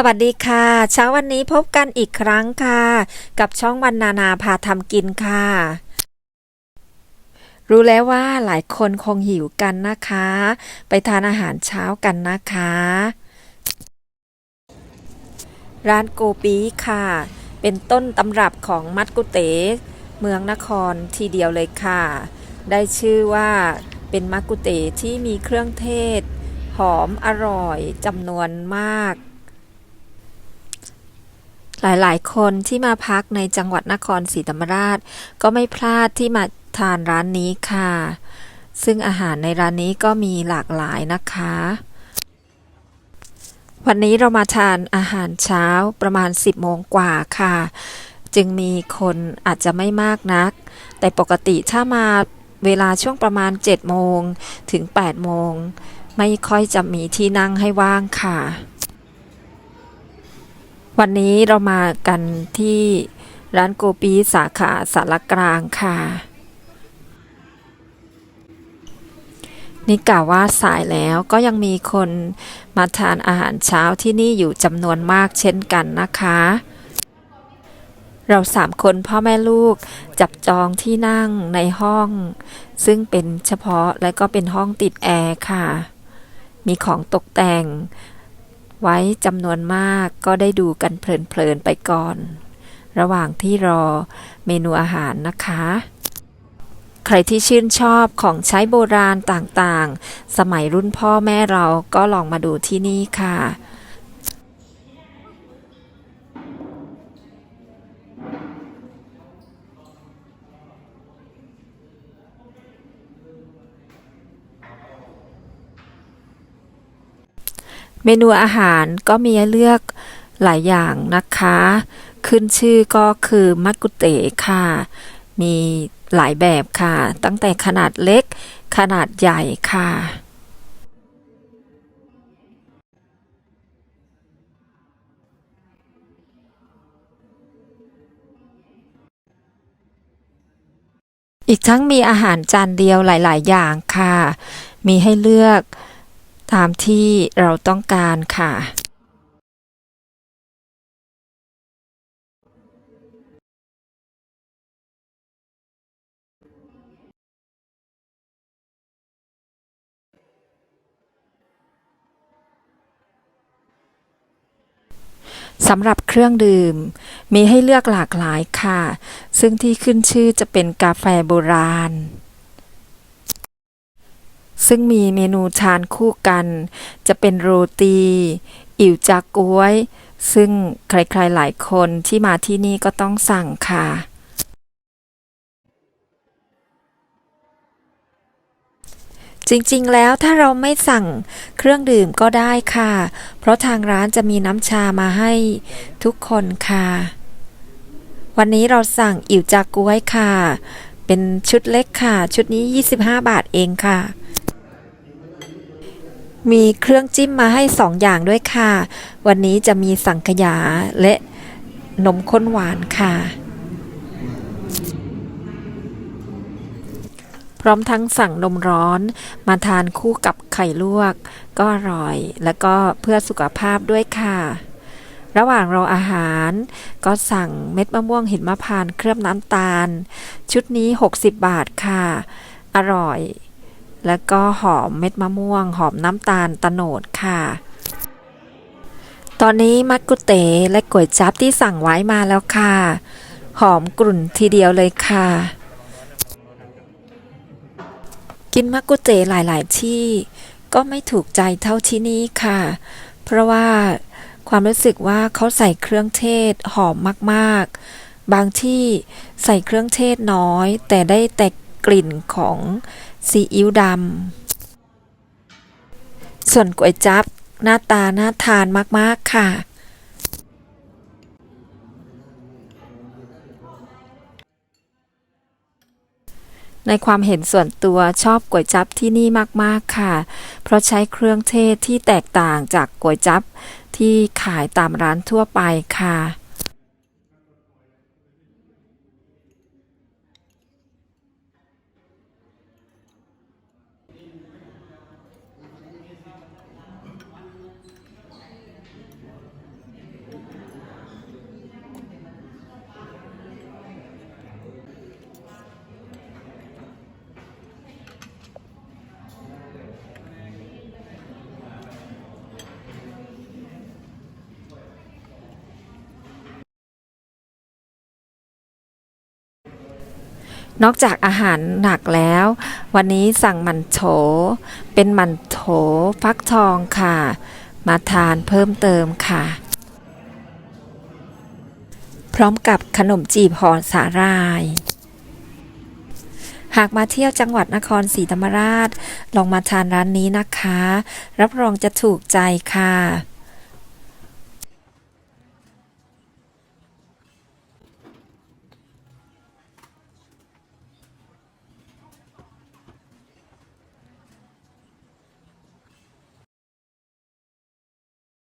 สวัสดีค่ะ เช้าวันนี้พบกันอีกครั้งค่ะ กับช่องวันนานาพาทำกินค่ะ รู้แล้วว่าหลายคนคงหิวกันนะคะ ไปทานอาหารเช้ากันนะคะ ร้านโกปีค่ะ เป็นต้นตำรับของมัดกุเตเมืองนครทีเดียวเลยค่ะ ได้ชื่อว่าเป็นมัดกุเตที่มีเครื่องเทศ หอมอร่อยจำนวนมาก หลายๆ คนที่มาพักในจังหวัดนครศรีธรรมราช ก็ไม่พลาดที่มาทานร้านนี้ค่ะ ซึ่งอาหารในร้านนี้ก็มีหลากหลายนะคะ วันนี้เรามาทานอาหารเช้าประมาณ 10 โมงกว่าค่ะ จึงมีคนอาจจะไม่มากนัก แต่ปกติถ้ามาเวลาช่วงประมาณ 7 โมงถึง 8 โมง ไม่ค่อยจะมีที่นั่งให้ว่างค่ะ วันนี้เรามากันที่ร้านโกปีสาขาสารกลางค่ะ นี่กล่าวว่าสายแล้วก็ยังมีคนมาทานอาหารเช้าที่นี่อยู่จำนวนมากเช่นกันนะคะ เราสามคนพ่อแม่ลูกจับจองที่นั่งในห้อง ซึ่งเป็นเฉพาะและก็เป็นห้องติดแอร์ค่ะ มีของตกแต่ง ไว้จำนวนมากก็ได้ดูกันเพลินๆไปก่อน ระหว่างที่รอเมนูอาหารนะคะ ใครที่ชื่นชอบของใช้โบราณต่างๆ สมัยรุ่นพ่อแม่เราก็ลองมาดูที่นี่ค่ะ เมนูอาหารก็มีให้เลือกหลายอย่างนะคะ ขึ้นชื่อก็คือมัดกุเตะค่ะ มีหลายแบบค่ะ ตั้งแต่ขนาดเล็ก ขนาดใหญ่ค่ะอีกทั้งมีอาหารจานเดียวหลาย ๆ อย่างค่ะ มีให้เลือก ตามที่เราต้องการค่ะ สำหรับเครื่องดื่ม มีให้เลือกหลากหลายค่ะ ซึ่งที่ขึ้นชื่อจะเป็นกาแฟโบราณ ซึ่งมีเมนูทานคู่กัน จะเป็นโรตี อิ่วจากกล้วย ซึ่งใครๆหลายคนที่มาที่นี่ก็ต้องสั่งค่ะ จริงๆ แล้วถ้าเราไม่สั่งเครื่องดื่มก็ได้ค่ะ เพราะทางร้านจะมีน้ำชามาให้ทุกคนค่ะ วันนี้เราสั่งอิ่วจากกล้วยค่ะ เป็นชุดเล็กค่ะ ชุดนี้ 25 บาทเองค่ะ มีเครื่องจิ้มมาให้ 2 อย่างด้วยค่ะ วันนี้จะมีสังขยาและนมข้นหวานค่ะ พร้อมทั้งสั่งนมร้อน มาทานคู่กับไข่ลวก ก็อร่อย และก็เพื่อสุขภาพด้วยค่ะ ระหว่างรออาหาร ก็สั่งเม็ดมะม่วงหินมะพร้านเคลือบน้ำตาล ชุดนี้ 60 บาทค่ะ อร่อย แล้วก็หอมเม็ดมะม่วง หอมน้ำตาลตะโนดค่ะ ตอนนี้มัดกุเตและก๋วยจั๊บที่สั่งไว้มาแล้วค่ะ หอมกลุ่นทีเดียวเลยค่ะ กินมักกุเตหลาย ๆ ที่ ก็ไม่ถูกใจเท่าที่นี่ค่ะ เพราะว่าความรู้สึกว่าเขาใส่เครื่องเทศหอมมาก ๆ บางที่ใส่เครื่องเทศน้อย แต่ได้แต่ กลิ่นของซีอิ๊วดำ ส่วนก๋วยจั๊บหน้าตาน่าทานมาก ๆ ค่ะในความเห็นส่วนตัวชอบก๋วยจั๊บที่นี่มาก ๆ ค่ะ เพราะใช้เครื่องเทศที่แตกต่างจากก๋วยจั๊บที่ขายตามร้านทั่วไปค่ะ นอกจากอาหารหนักแล้ว วันนี้สั่งหมันโถ เป็นหมันโถฟักทองค่ะ มาทานเพิ่มเติมค่ะ พร้อมกับขนมจีบห่อสาหร่าย หากมาเที่ยวจังหวัดนครศรีธรรมราช ลองมาทานร้านนี้นะคะ รับรองจะถูกใจค่ะ